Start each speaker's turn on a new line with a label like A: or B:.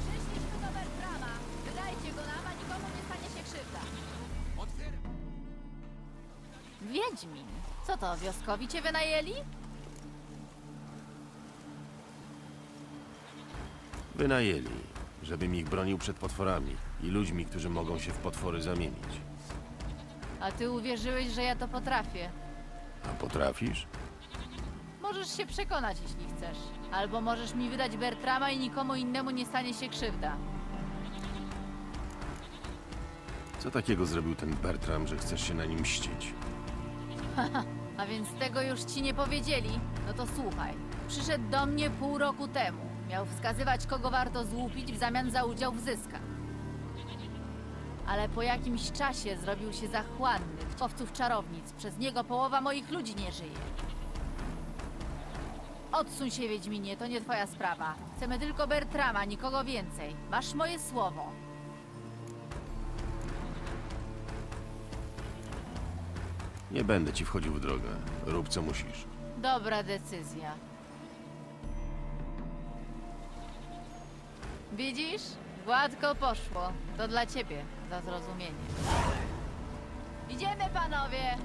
A: Przyszliśmy do Bertrama. Wydajcie go nam, a nikomu nie stanie się krzywda. Wiedźmin. Co to, wioskowi cię wynajęli?
B: Wynajęli, żebym ich bronił przed potworami i ludźmi, którzy mogą się w potwory zamienić.
A: A ty uwierzyłeś, że ja to potrafię.
B: A potrafisz?
A: Możesz się przekonać, jeśli chcesz. Albo możesz mi wydać Bertrama i nikomu innemu nie stanie się krzywda.
B: Co takiego zrobił ten Bertram, że chcesz się na nim mścić?
A: A więc tego już ci nie powiedzieli? No to słuchaj. Przyszedł do mnie pół roku temu. Miał wskazywać, kogo warto złupić w zamian za udział w zyskach. Ale po jakimś czasie zrobił się zachłanny. Chowców czarownic. Przez niego połowa moich ludzi nie żyje. Odsuń się, Wiedźminie, to nie twoja sprawa. Chcemy tylko Bertrama, nikogo więcej. Masz moje słowo.
B: Nie będę ci wchodził w drogę. Rób co musisz.
A: Dobra decyzja. Widzisz? Gładko poszło. To dla ciebie za zrozumienie. Idziemy, panowie!